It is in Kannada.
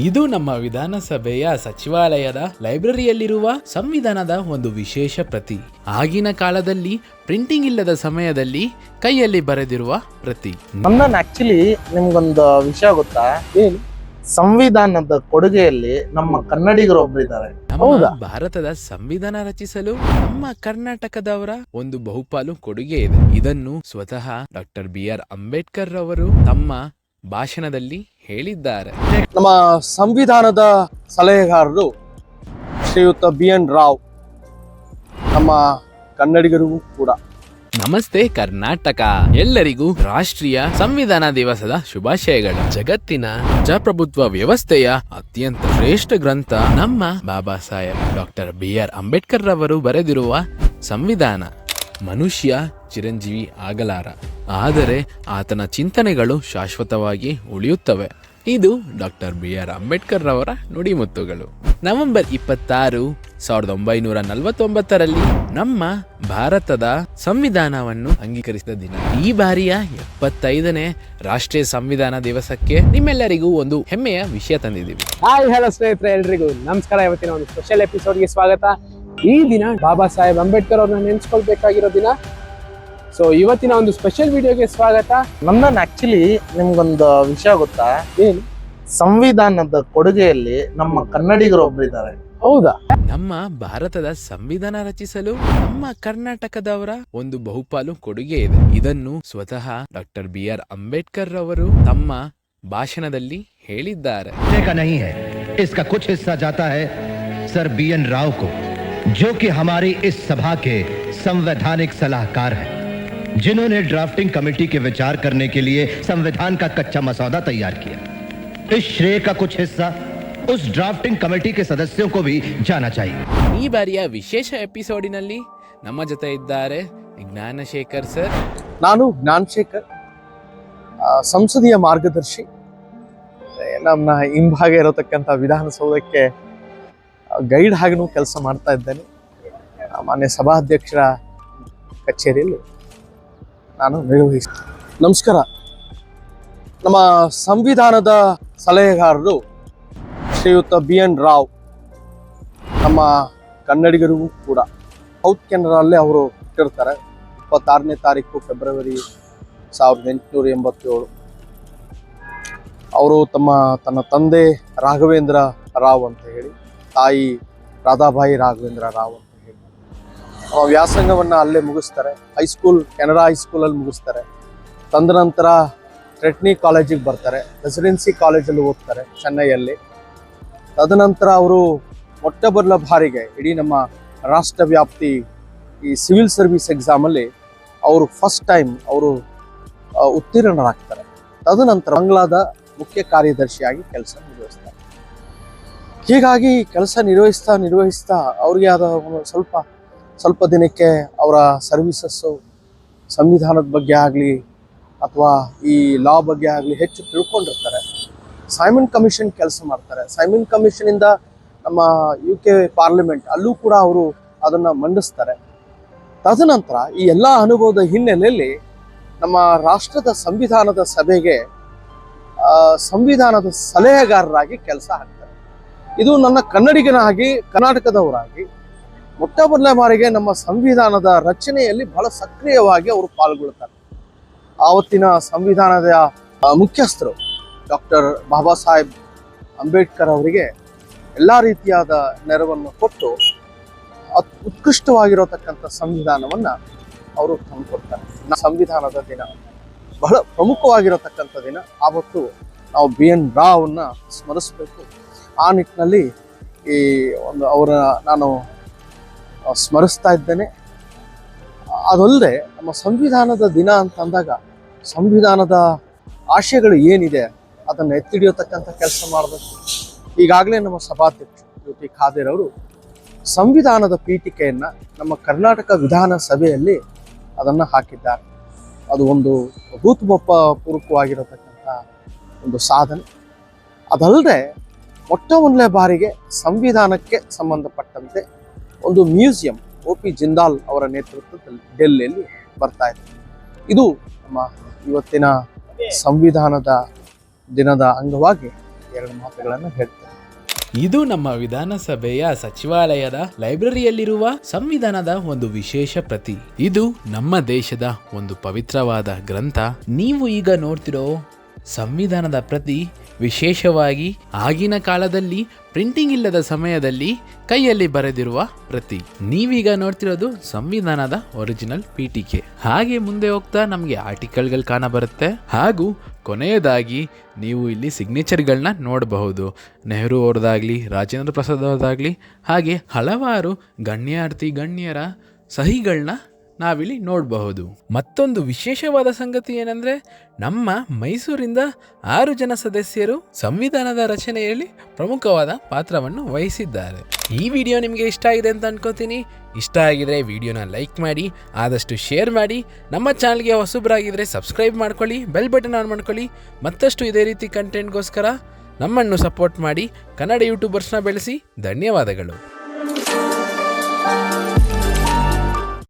ಇದು ನಮ್ಮ ವಿಧಾನಸಭೆಯ ಸಚಿವಾಲಯದ ಲೈಬ್ರರಿಯಲ್ಲಿರುವ ಸಂವಿಧಾನದ ಒಂದು ವಿಶೇಷ ಪ್ರತಿ. ಆಗಿನ ಕಾಲದಲ್ಲಿ ಪ್ರಿಂಟಿಂಗ್ ಇಲ್ಲದ ಸಮಯದಲ್ಲಿ ಕೈಯಲ್ಲಿ ಬರೆದಿರುವ ಪ್ರತಿ. ನನ್ನ ಆಕ್ಚುಲಿ ನಿಮ್ಗೊಂದು ವಿಷಯ ಗೊತ್ತಾ? ಏನು ಸಂವಿಧಾನದ ಕೊಡುಗೆಯಲ್ಲಿ ನಮ್ಮ ಕನ್ನಡಿಗರು ಒಬ್ರಿದ್ದಾರೆ. ನಮ್ಮ ಹೌದಾ? ಭಾರತದ ಸಂವಿಧಾನ ರಚಿಸಲು ನಮ್ಮ ಕರ್ನಾಟಕದವರ ಒಂದು ಬಹುಪಾಲು ಕೊಡುಗೆ ಇದೆ. ಇದನ್ನು ಸ್ವತಃ ಡಾಕ್ಟರ್ ಬಿ ಆರ್ ಅಂಬೇಡ್ಕರ್ ರವರು ತಮ್ಮ ಭಾಷಣದಲ್ಲಿ ಹೇಳಿದ್ದಾರೆ. ನಮ್ಮ ಸಂವಿಧಾನದ ಸಲಹೆಗಾರರು ಶ್ರೀಯುತ ಬಿ ಎನ್ ರಾವ್ ನಮ್ಮ ಕನ್ನಡಿಗರಿಗೂ ಕೂಡ. ನಮಸ್ತೆ ಕರ್ನಾಟಕ. ಎಲ್ಲರಿಗೂ ರಾಷ್ಟ್ರೀಯ ಸಂವಿಧಾನ ದಿವಸದ ಶುಭಾಶಯಗಳು. ಜಗತ್ತಿನ ಪ್ರಜಾಪ್ರಭುತ್ವ ವ್ಯವಸ್ಥೆಯ ಅತ್ಯಂತ ಶ್ರೇಷ್ಠ ಗ್ರಂಥ ನಮ್ಮ Baba Saheb doctor B R Ambedkar ರವರು ಬರೆದಿರುವ ಸಂವಿಧಾನ. ಮನುಷ್ಯ ಚಿರಂಜೀವಿ ಆಗಲಾರ. ಆದರೆ ಆತನ ಚಿಂತನೆಗಳು ಶಾಶ್ವತವಾಗಿ ಉಳಿಯುತ್ತವೆ. ಇದು ಡಾಕ್ಟರ್ ಬಿ ಆರ್ ಅಂಬೇಡ್ಕರ್ ರವರ ನುಡಿಮುತ್ತುಗಳು ನವೆಂಬರ್ ಇಪ್ಪತ್ತಾರು, ಸಾವಿರದ ಒಂಬೈನೂರ ನಲವತ್ತೊಂಬತ್ತರಲ್ಲಿ ನಮ್ಮ ಭಾರತದ ಸಂವಿಧಾನವನ್ನು ಅಂಗೀಕರಿಸಿದ ದಿನ. ಈ ಬಾರಿಯ ಎಪ್ಪತ್ತೈದನೇ ರಾಷ್ಟ್ರೀಯ ಸಂವಿಧಾನ ದಿವಸಕ್ಕೆ ನಿಮ್ಮೆಲ್ಲರಿಗೂ ಒಂದು ಹೆಮ್ಮೆಯ ವಿಷಯ ತಂದಿದ್ದೀವಿ. ಹಾಯ್, ಹಲೋ ಸ್ನೇಹಿತರೆ, ಎಲ್ರಿಗೂ ನಮಸ್ಕಾರ. ಇವತ್ತಿನ ಒಂದು ಸ್ಪೆಷಲ್ ಎಪಿಸೋಡ್ಗೆ ಸ್ವಾಗತ. ಈ ದಿನ ಬಾಬಾ ಸಾಹೇಬ್ ಅಂಬೇಡ್ಕರ್ ಅವ್ರನ್ನ ನೆನೆಸ್ಕೊಳ್ಬೇಕಾಗಿರೋ ದಿನ. ಸೊ ಇವತ್ತಿನ ಒಂದು ಸ್ಪೆಷಲ್ ವಿಡಿಯೋಗೆ ಸ್ವಾಗತ ನನ್ನನ್ನು ಆಕ್ಚುಲಿ ನಿಮ್ಗೊಂದು ವಿಷಯ ಗೊತ್ತಾ ಏನು ಸಂವಿಧಾನದ ಕೊಡುಗೆಯಲ್ಲಿ ನಮ್ಮ ಕನ್ನಡಿಗರು ಒಬ್ರಿದ್ದಾರೆ ಹೌದಾ ನಮ್ಮ ಭಾರತದ ಸಂವಿಧಾನ ರಚಿಸಲು ನಮ್ಮ ಕರ್ನಾಟಕದವರ ಒಂದು ಬಹುಪಾಲು ಕೊಡುಗೆ ಇದೆ ಇದನ್ನು ಸ್ವತಃ ಡಾಕ್ಟರ್ ಬಿ ಆರ್ ಅಂಬೇಡ್ಕರ್ ರವರು ತಮ್ಮ ಭಾಷಣದಲ್ಲಿ ಹೇಳಿದ್ದಾರೆ का नहीं है इसका कुछ हिस्सा जाता है सर बी एन राव को जो कि हमारी इस सभा के संवैधानिक सलाहकार हैं जिन्होंने ड्राफ्टिंग कमेटी के विचार करने के लिए संविधान का कच्चा मसौदा तैयार किया इस श्रेय का कुछ हिस्सा उस ड्राफ्टिंग कमेटी के सदस्यों को भी जाना चाहिए ಈ ಬಾರಿಯ ವಿಶೇಷ ಎಪಿಸೋಡಿನಲ್ಲಿ ನಮ್ಮ ಜೊತೆ ಇದ್ದಾರೆ ಜ್ಞಾನಶೇಖರ್ ಸರ್ ನಾನು ಜ್ಞಾನಶೇಖರ್ ಆ, ಸಂಸದೀಯ ಮಾರ್ಗದರ್ಶಿ ಏ, ನಮ್ಮ ಹಿಂಭಾಗ ಇರತಕ್ಕಂಥ ವಿಧಾನಸೌಧಕ್ಕೆ ಗೈಡ್ ಹಾಗೆನೂ ಕೆಲಸ ಮಾಡ್ತಾ ಇದ್ದೇನೆ ಆ, ಮಾನ್ಯ ಸಭಾಧ್ಯಕ್ಷರ ಕಚೇರಿಯಲ್ಲಿ ನಾನು ನಿರ್ವಹಿಸ. ನಮಸ್ಕಾರ. ನಮ್ಮ ಸಂವಿಧಾನದ ಸಲಹೆಗಾರರು ಶ್ರೀಯುತ ಬಿ ಎನ್ ರಾವ್. ನಮ್ಮ ಕನ್ನಡಿಗರಿಗೂ ಕೂಡ. ಸೌತ್ ಕೆನರಲ್ಲೇ ಅವರು ಇಟ್ಟಿರ್ತಾರೆ ಇಪ್ಪತ್ತಾರನೇ ತಾರೀಕು ಫೆಬ್ರವರಿ ಸಾವಿರದ ಎಂಟುನೂರ ಎಂಬತ್ತೇಳು. ಅವರು ತಮ್ಮ, ತನ್ನ ತಂದೆ ರಾಘವೇಂದ್ರ ರಾವ್ ಅಂತ ಹೇಳಿ, ತಾಯಿ ರಾಧಾಬಾಯಿ ರಾಘವೇಂದ್ರ ರಾವ್ ವ್ಯಾಸಂಗವನ್ನ ಅಲ್ಲೇ ಮುಗಿಸ್ತಾರೆ. ಹೈಸ್ಕೂಲ್ ಕೆನರಾ ಹೈಸ್ಕೂಲಲ್ಲಿ ಮುಗಿಸ್ತಾರೆ. ತಂದ ನಂತರ ಟ್ರೆಟ್ನಿ ಕಾಲೇಜಿಗೆ ಬರ್ತಾರೆ. ರೆಸಿಡೆನ್ಸಿ ಕಾಲೇಜಲ್ಲಿ ಓದ್ತಾರೆ ಚೆನ್ನೈಯಲ್ಲಿ. ತದನಂತರ ಅವರು ಮೊಟ್ಟ ಮೊದಲ ಬಾರಿಗೆ ಇಡೀ ನಮ್ಮ ರಾಷ್ಟ್ರ ವ್ಯಾಪ್ತಿ ಈ ಸಿವಿಲ್ ಸರ್ವಿಸ್ ಎಕ್ಸಾಮಲ್ಲಿ ಅವರು ಫಸ್ಟ್ ಟೈಮ್ ಅವರು ಉತ್ತೀರ್ಣರಾಗ್ತಾರೆ. ತದನಂತರ ಬಂಗ್ಲಾದ ಮುಖ್ಯ ಕಾರ್ಯದರ್ಶಿಯಾಗಿ ಕೆಲಸ ನಿರ್ವಹಿಸ್ತಾರೆ. ಹೀಗಾಗಿ ಕೆಲಸ ನಿರ್ವಹಿಸ್ತಾ ನಿರ್ವಹಿಸ್ತಾ ಅವ್ರಿಗೆ ಆದ ಸ್ವಲ್ಪ ಸ್ವಲ್ಪ ದಿನಕ್ಕೆ ಅವರ ಸರ್ವಿಸಸ್ಸು ಸಂವಿಧಾನದ ಬಗ್ಗೆ ಆಗಲಿ ಅಥವಾ ಈ ಲಾ ಬಗ್ಗೆ ಆಗಲಿ ಹೆಚ್ಚು ತಿಳ್ಕೊಂಡಿರ್ತಾರೆ. ಸೈಮನ್ ಕಮಿಷನ್ ಕೆಲಸ ಮಾಡ್ತಾರೆ. ಸೈಮನ್ ಕಮಿಷನಿಂದ ನಮ್ಮ ಯು ಕೆ ಪಾರ್ಲಿಮೆಂಟ್ ಅಲ್ಲೂ ಕೂಡ ಅವರು ಅದನ್ನು ಮಂಡಿಸ್ತಾರೆ. ತದನಂತರ ಈ ಎಲ್ಲ ಅನುಭವದ ಹಿನ್ನೆಲೆಯಲ್ಲಿ ನಮ್ಮ ರಾಷ್ಟ್ರದ ಸಂವಿಧಾನದ ಸಭೆಗೆ ಸಂವಿಧಾನದ ಸಲಹೆಗಾರರಾಗಿ ಕೆಲಸ ಆಗ್ತಾರೆ ಇದು ನನ್ನ ಕನ್ನಡಿಗನಾಗಿ, ಕರ್ನಾಟಕದವರಾಗಿ ಮೊಟ್ಟ ಮೊದಲ ಬಾರಿಗೆ ನಮ್ಮ ಸಂವಿಧಾನದ ರಚನೆಯಲ್ಲಿ ಬಹಳ ಸಕ್ರಿಯವಾಗಿ ಅವರು ಪಾಲ್ಗೊಳ್ತಾರೆ ಆವತ್ತಿನ ಸಂವಿಧಾನದ ಮುಖ್ಯಸ್ಥರು ಡಾಕ್ಟರ್ ಬಾಬಾ ಸಾಹೇಬ್ ಅಂಬೇಡ್ಕರ್ ಅವರಿಗೆ ಎಲ್ಲ ರೀತಿಯಾದ ನೆರವನ್ನು ಕೊಟ್ಟು ಅತ್, ಉತ್ಕೃಷ್ಟವಾಗಿರತಕ್ಕಂಥ ಸಂವಿಧಾನವನ್ನು ಅವರು ತಂದುಕೊಡ್ತಾರೆ. ಸಂವಿಧಾನದ ದಿನ ಬಹಳ ಪ್ರಮುಖವಾಗಿರತಕ್ಕಂಥ ದಿನ. ಆವತ್ತು ನಾವು ಬಿ ಎನ್ ರಾವ್ನ ಸ್ಮರಿಸಬೇಕು. ಆ ನಿಟ್ಟಿನಲ್ಲಿ ಈ ಒಂದು ಅವರ, ನಾನು ಸ್ಮರಿಸ್ತಾ ಇದ್ದೇನೆ. ಅದಲ್ಲದೆ ನಮ್ಮ ಸಂವಿಧಾನದ ದಿನ ಅಂತ ಅಂದಾಗ ಸಂವಿಧಾನದ ಆಶಯಗಳು ಏನಿದೆ ಅದನ್ನು ಎತ್ತಿಡಿಯತಕ್ಕಂಥ ಕೆಲಸ ಮಾಡಬೇಕು. ಈಗಾಗಲೇ ನಮ್ಮ ಸಭಾಧ್ಯಕ್ಷ ಯು ಟಿ ಖಾದರ್ ಅವರು ಸಂವಿಧಾನದ ಪೀಠಿಕೆಯನ್ನು ನಮ್ಮ ಕರ್ನಾಟಕ ವಿಧಾನಸಭೆಯಲ್ಲಿ ಅದನ್ನು ಹಾಕಿದ್ದಾರೆ. ಅದು ಒಂದು ಭೂತಬಪ್ಪ ಪೂರ್ವಕವಾಗಿರತಕ್ಕಂಥ ಒಂದು ಸಾಧನೆ. ಅದಲ್ಲದೆ ಮೊಟ್ಟ ಮೊದಲನೇ ಬಾರಿಗೆ ಸಂವಿಧಾನಕ್ಕೆ ಸಂಬಂಧಪಟ್ಟಂತೆ ಒಂದು ಮ್ಯೂಸಿಯಂ ಒ ಪಿ ಜಿಂದಾಲ್ ಅವರ ನೇತೃತ್ವದಲ್ಲಿ ಡೆಲ್ಲಿಯಲ್ಲಿ ಬರ್ತಾ ಇದೆ. ಇದು ನಮ್ಮ ಇವತ್ತಿನ ಸಂವಿಧಾನದ ದಿನದ ಅಂಗವಾಗಿ ಎರಡು ಮಾತುಗಳನ್ನು ಹೇಳ್ತೇನೆ. ಇದು ನಮ್ಮ ವಿಧಾನಸಭೆಯ ಸಚಿವಾಲಯದ ಲೈಬ್ರರಿಯಲ್ಲಿರುವ ಸಂವಿಧಾನದ ಒಂದು ವಿಶೇಷ ಪ್ರತಿ. ಇದು ನಮ್ಮ ದೇಶದ ಒಂದು ಪವಿತ್ರವಾದ ಗ್ರಂಥ. ನೀವು ಈಗ ನೋಡ್ತಿರೋ ಸಂವಿಧಾನದ ಪ್ರತಿ ವಿಶೇಷವಾಗಿ ಆಗಿನ ಕಾಲದಲ್ಲಿ ಪ್ರಿಂಟಿಂಗ್ ಇಲ್ಲದ ಸಮಯದಲ್ಲಿ ಕೈಯಲ್ಲಿ ಬರೆದಿರುವ ಪ್ರತಿ. ನೀವೀಗ ನೋಡ್ತಿರೋದು ಸಂವಿಧಾನದ ಒರಿಜಿನಲ್ ಪೀಠಿಕೆ. ಹಾಗೆ ಮುಂದೆ ಹೋಗ್ತಾ ನಮಗೆ ಆರ್ಟಿಕಲ್ಗಳು ಕಾಣಬರುತ್ತೆ. ಹಾಗೂ ಕೊನೆಯದಾಗಿ ನೀವು ಇಲ್ಲಿ ಸಿಗ್ನೇಚರ್ಗಳನ್ನ ನೋಡಬಹುದು. ನೆಹರು ಅವ್ರದ್ದಾಗಲಿ, ರಾಜೇಂದ್ರ ಪ್ರಸಾದ್ ಅವ್ರದ್ದಾಗಲಿ, ಹಾಗೆ ಹಲವಾರು ಗಣ್ಯಾರ್ಥಿ, ಗಣ್ಯರ ಸಹಿಗಳನ್ನ ನಾವಿಲ್ಲಿ ನೋಡಬಹುದು. ಮತ್ತೊಂದು ವಿಶೇಷವಾದ ಸಂಗತಿ ಏನಂದ್ರೆ, ನಮ್ಮ ಮೈಸೂರಿಂದ ಆರು ಜನ ಸದಸ್ಯರು ಸಂವಿಧಾನದ ರಚನೆಯಲ್ಲಿ ಪ್ರಮುಖವಾದ ಪಾತ್ರವನ್ನು ವಹಿಸಿದ್ದಾರೆ. ಈ ವಿಡಿಯೋ ನಿಮಗೆ ಇಷ್ಟ ಆಗಿದೆ ಅಂತ ಅನ್ಕೋತೀನಿ. ಇಷ್ಟ ಆಗಿದ್ರೆ ವಿಡಿಯೋನ ಲೈಕ್ ಮಾಡಿ, ಆದಷ್ಟು ಶೇರ್ ಮಾಡಿ, ನಮ್ಮ ಚಾನಲ್ಗೆ ಹೊಸಬ್ರಾಗಿದ್ರೆ ಸಬ್ಸ್ಕ್ರೈಬ್ ಮಾಡ್ಕೊಳ್ಳಿ, ಬೆಲ್ ಬಟನ್ ಆನ್ ಮಾಡ್ಕೊಳ್ಳಿ. ಮತ್ತಷ್ಟು ಇದೇ ರೀತಿ ಕಂಟೆಂಟ್ಗೋಸ್ಕರ ನಮ್ಮನ್ನು ಸಪೋರ್ಟ್ ಮಾಡಿ, ಕನ್ನಡ ಯೂಟ್ಯೂಬರ್ಸ್ನ ಬೆಳೆಸಿ. ಧನ್ಯವಾದಗಳು.